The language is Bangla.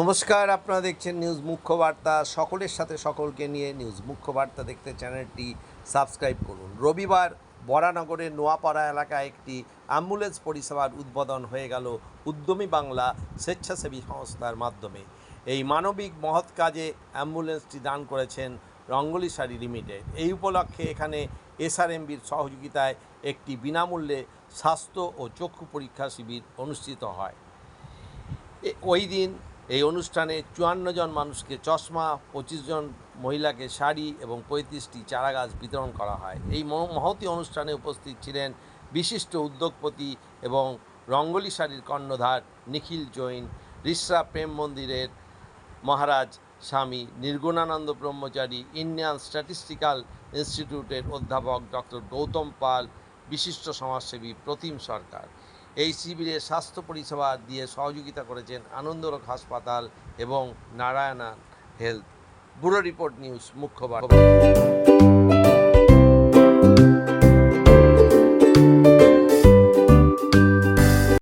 নমস্কার, আপনারা দেখছেন নিউজ মুখ্য বার্তা সকলের সাথে সকলকে নিয়ে নিউজ মুখ্য বার্তা দেখতে চ্যানেলটি সাবস্ক্রাইব করুন। রবিবার বরানগরের নোয়াপাড়া এলাকায় একটি অ্যাম্বুলেন্স পরিষেবার উদ্বোধন হয়ে গেল উদ্যমী বাংলা স্বেচ্ছাসেবী সংস্থার মাধ্যমে। এই মানবিক মহৎ কাজে অ্যাম্বুলেন্সটি দান করেছেন রঙ্গলি শাড়ি লিমিটেড। এই উপলক্ষে এখানে এসআরএমবির সহযোগিতায় একটি বিনামূল্যে স্বাস্থ্য ও চক্ষু পরীক্ষা শিবির অনুষ্ঠিত হয়। ওই দিন এই অনুষ্ঠানে চুয়ান্ন জন মানুষকে চশমা, পঁচিশ জন মহিলাকে শাড়ি এবং পঁয়ত্রিশটি চারাগাছ বিতরণ করা হয়। এই মহতী অনুষ্ঠানে উপস্থিত ছিলেন বিশিষ্ট উদ্যোগপতি এবং রঙ্গলি শাড়ির কর্ণধার নিখিল জৈন, রিসরা প্রেম মন্দিরের মহারাজ স্বামী নির্গুণানন্দ ব্রহ্মচারী, ইন্ডিয়ান স্ট্যাটিস্টিক্যাল ইনস্টিটিউটের অধ্যাপক ডক্টর গৌতম পাল, বিশিষ্ট সমাজসেবী প্রতিম সরকার। এই শিবিরে স্বাস্থ্য পরিষেবা দিয়ে সহযোগিতা করেছেন আনন্দরক হাসপাতাল এবং Narayana health. Bureau report news মুখ্য